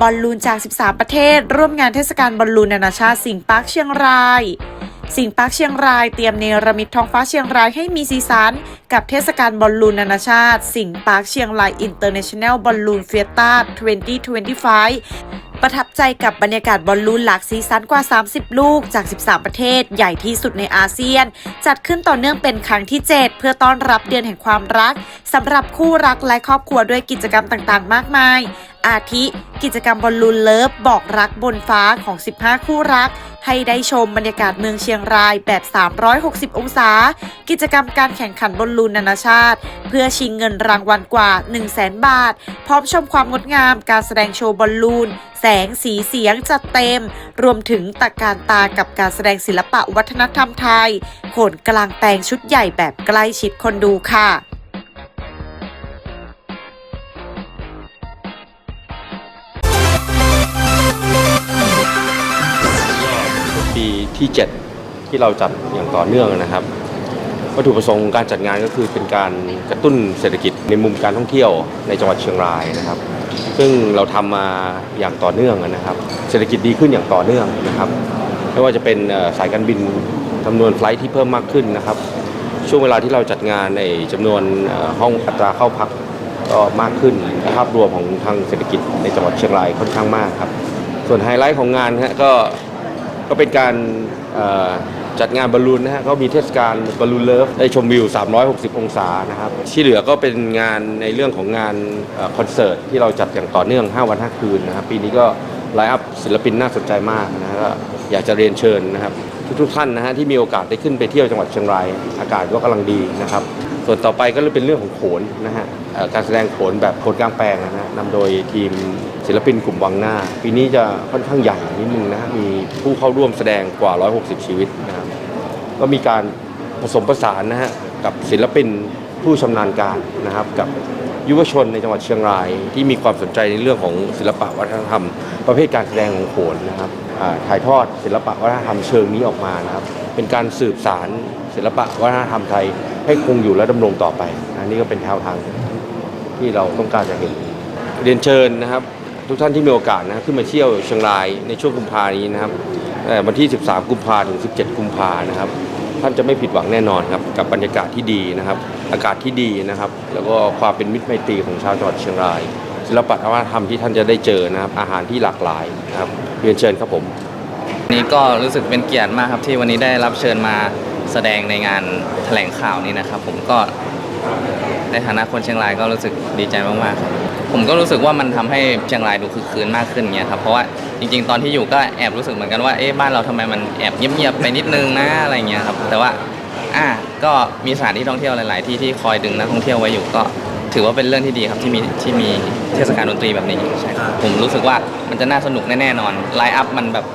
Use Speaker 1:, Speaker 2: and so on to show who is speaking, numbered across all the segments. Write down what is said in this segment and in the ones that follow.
Speaker 1: บอลลูนจาก 13 ประเทศ ร่วมงานเทศกาลบอลลูนนานาชาติสิงห์ปาร์คเชียงราย สิงห์ปาร์คเชียงรายเตรียมเนรมิตท้องฟ้าเชียงรายให้มีสีสันกับเทศกาลบอลลูนนานาชาติ สิงห์ปาร์คเชียงรายอินเตอร์เนชั่นแนลบอลลูนเฟียต้า2025ประทับใจกับบรรยากาศบอลลูนหลากสีสันกว่า 30 ลูกจาก 13 ประเทศ ใหญ่ที่สุดในอาเซียน จัดขึ้นต่อเนื่องเป็นครั้งที่ 7 เพื่อต้อนรับเดือนแห่งความรักสำหรับคู่รักและครอบครัวด้วยกิจกรรมต่างๆ มากมาย อาทิ กิจกรรมบอลลูนเลิฟบอกรักบนฟ้าของ 15 คู่รัก ให้ได้ชมบรรยากาศเมืองเชียงรายแบบ 360 องศา กิจกรรมการแข่งขันบอลลูนนานาชาติ เพื่อชิงเงินรางวัลกว่า 1 0 0 0 0แบาท พร้อมชมความงดงามการแสดงโชว์บอลลูน แสงสีเสียงจัดเต็ม รวมถึงตะการตากับการแสดงศิลปะวัฒนธรรมไทย โขนกลางแปลงชุดใหญ่แบบใกล้ชิดคนดูค่ะ
Speaker 2: ปีที่ 7 ที่เราจัดอย่างต่อเนื่องนะครับ วัตถุประสงค์ของการจัดงานก็คือเป็นการกระตุ้นเศรษฐกิจในมุมการท่องเที่ยวในจังหวัดเชียงรายนะครับ ซึ่งเราทำมาอย่างต่อเนื่องนะครับ เศรษฐกิจดีขึ้นอย่างต่อเนื่องนะครับ ไม่ว่าจะเป็นสายการบินจำนวนไฟลท์ที่เพิ่มมากขึ้นนะครับ ช่วงเวลาที่เราจัดงานในจำนวนห้องอัตราเข้าพักก็มากขึ้นภาพรวมของทางเศรษฐกิจในจังหวัดเชียงรายค่อนข้างมากครับ ส่วนไฮไลท์ของงานฮะก็ ก็เป็นการจัดงานบอลลูนนะฮะเขามีเทศกาลบอลลูนเลิฟได้ชมวิว 360 องศานะครับที่เหลือก็เป็นงานในเรื่องของงานอคอนเสิร์ตที่เราจัดอย่างต่อเนื่อง 5 วัน 5 คืนนะครับปีนี้ก็ไลฟ์อัพศิลปินน่าสนใจมากนะฮะก็อยากจะเรียนเชิญนะครับ ทุกๆท่านนะฮะที่มีโอกาสได้ขึ้นไปเที่ยวจังหวัดเชียงราย อากาศก็กำลังดีนะครับ ส่วนต่อไปก็เป็นเรื่องของโขนนะฮะการแสดงโขนแบบโขนกลางแปลงนะฮะนำโดยทีมศิลปินกลุ่มวังหน้า ปีนี้จะค่อนข้างใหญ่นิดนึงนะฮะมีผู้เข้าร่วมแสดงกว่า 160 ชีวิตนะครับก็มีการผสมผสานนะฮะกับศิลปินผู้ชำนาญการนะครับกับยุวชนในจังหวัดเชียงราย ที่มีความสนใจในเรื่องของศิลปะวัฒนธรรม ประเภทการแสดงของโขนนะครับ ถ่ายทอดศิลปะวัฒนธรรมเชิงนี้ออกมานะครับ เป็นการสืบสารศิลปะวัฒนธรรมไทยให้คงอยู่และดำรงต่อไป อันนี้ก็เป็นแนวทางที่เราต้องการจะเห็น เรียนเชิญนะครับ ทุกท่านที่มีโอกาสนะขึ้นมาเที่ยวเชียงรายในช่วงกุมภานี้นะครับเอ่วันที่ 13 กุมภาถึง 17 กุมภานะครับ ท่านจะไม่ผิดหวังแน่นอนครับกับบรรยากาศที่ดีนะครับ อากาศที่ดีนะครับ แล้วก็ความเป็นมิตรไมตรีของชาวจังหวัดเชียงราย ศิลปะวัฒนธรรมที่ท่านจะได้เจอนะครับอาหารที่หลากหลายนะครับเรียนเชิญครับผม
Speaker 3: วันนี้ก็รู้สึกเป็นเกียรติมากครับที่วันนี้ได้รับเชิญมาแสดงในงานแถลงข่าวนี้นะครับ ผมก็ในฐานะคนเชียงรายก็รู้สึกดีใจมากๆครับผมก็รู้สึกว่ามันทำให้เชียงรายดูคึกคืนมากขึ้นเงี้ยครับเพราะว่าจริง ๆ ตอนที่อยู่ก็แอบรู้สึกเหมือนกันว่าเอ๊ะบ้านเราทำไมมันแอบเงียบๆไปนิดนึงนะอะไรเงี้ยครับแต่ว่าอะก็มีสถานที่ท่องเที่ยวหลาย ๆ ที่ที่คอยดึงนักท่องเที่ยวไว้อยู่ก็ ถือว่าเป็นเรื่องที่ดีครับที่มีที่มีเทศกาลดนตรีแบบนี้ใช่ครับผมรู้สึกว่ามันจะน่าสนุกแน่ๆนอนไลฟ์อัพมันแบบ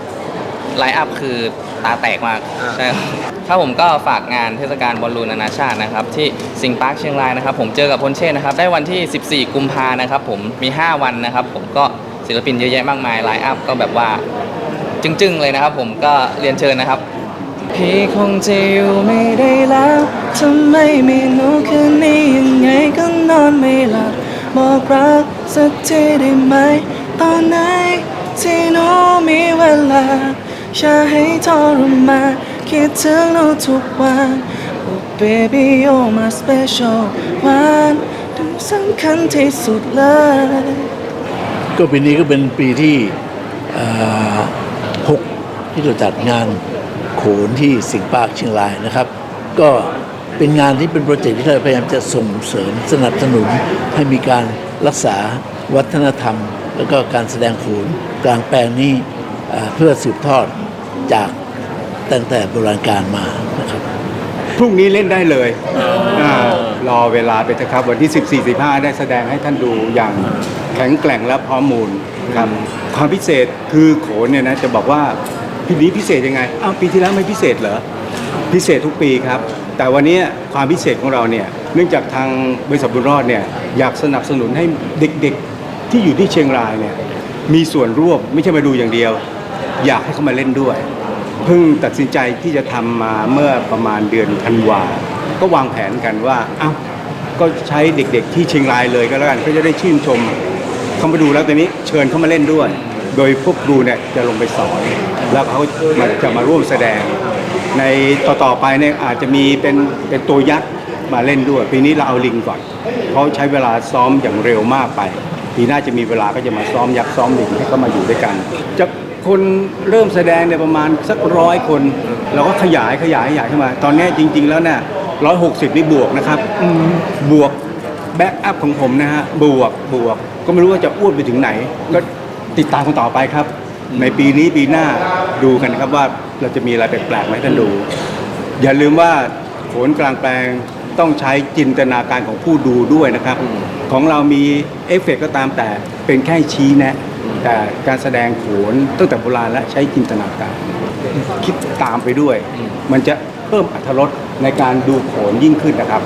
Speaker 3: ไลฟ์อัพคือตาแตกมากใช่ครับถ้าผมก็ฝากงานเทศกาลบอลลูนนานาชาตินะครับที่สิงห์ปาร์คเชียงรายนะครับ ผมเจอกับพลเชษฐ์นะครับได้วันที่ 14 กุมภานะครับผมมี 5 วันนะครับ ผมก็ศิลปินเยอะแยะมากมายไลฟ์อัพก็แบบว่าจึ้งๆเลยนะครับ ผมก็เรียนเชิญนะครับ พี่คงจะอยู่ไม่ได้แล้วทำไมไม่รู้คืนนี้ยังไงก็นอนไม่หลับบอกรักสักทีได้ไหม ตอนไหนที่หนูมีเวลาอย่าให้ทรมานคิดถึงหนูทุกวัน Oh baby you're my special one ดูสำคัญที่สุดเลย
Speaker 4: ก็ปีนี้ก็เป็นปีที่เอ่อหกที่เราจัดงาน โขนที่สิงห์ปาร์คเชียงรายนะครับ ก็เป็นงานที่เป็นโปรเจกต์ที่เราพยายามจะส่งเสริมสนับสนุนให้มีการรักษาวัฒนธรรม แล้วก็การแสดงโขนกลางแปลงนี้เอ่อเพื่อสืบทอดจากตั้งแต่โบราณกาลมานะครับ
Speaker 5: พรุ่งนี้เล่นได้เลยารอเวลาไปเถอะครับ วันที่ 14 15 ได้แสดงให้ท่านดูอย่างแข็งแกร่งและพร้อมมูลครับความพิเศษคือโขนเนี่ยนะจะบอกว่า ปีนี้พิเศษยังไงอ้าวปีที่แล้วไม่พิเศษเหรอพิเศษทุกปีครับ แต่วันนี้ความพิเศษของเราเนี่ยเนื่องจากทางบริษัทบุญรอดเนี่ยอยากสนับสนุนให้เด็กๆที่อยู่ที่เชียงรายเนี่ยมีส่วนร่วมไม่ใช่มาดูอย่างเดียว อยากให้เขามาเล่นด้วยเพิ่งตัดสินใจที่จะทำมาเมื่อประมาณเดือนธันวา ก็วางแผนกันว่าเอ้าก็ใช้เด็กๆที่เชียงรายเลยก็แล้วกันก็จะได้ชื่นชมเขามาดูแล้วตอนนี้เชิญเขามาเล่นด้วย โดยพวกครูเนี่ยจะลงไปสอน แล้วเขาจะมาร่วมแสดง ในต่อๆไปเนี่ยอาจจะมีเป็นเป็นตัวยักษ์มาเล่นด้วย ปีนี้เราเอาลิงก่อนเขาใช้เวลาซ้อมอย่างเร็วมากไป ปีหน้าจะมีเวลาก็จะมาซ้อมยักษ์ซ้อมลิงให้เขามาอยู่ด้วยกัน จะคนเริ่มแสดงเนี่ยประมาณสักร้อยคนเราก็ขยายขยายขยายเข้ามา ตอนนี้จริง ๆ แล้วเนี่ยร้อยหกสิบนี่บวกนะครับบวกแบ็กอัพของผมนะฮะบวกบวกก็ไม่รู้ว่าจะอ้วนไปถึงไหนก็ ติดตามกันต่อไปครับ ในปีนี้ปีหน้าดูกันนะครับว่าเราจะมีอะไรแปลกๆมาให้ท่านดู อย่าลืมว่าโขนกลางแปลงต้องใช้จินตนาการของผู้ดูด้วยนะครับ ของเรามีเอฟเฟกต์ก็ตามแต่เป็นแค่ชี้แนะ แต่การแสดงโขนตั้งแต่โบราณและใช้จินตนาการ คิดตามไปด้วย มันจะเพิ่มอรรถรสในการดูโขนยิ่งขึ้นนะครับ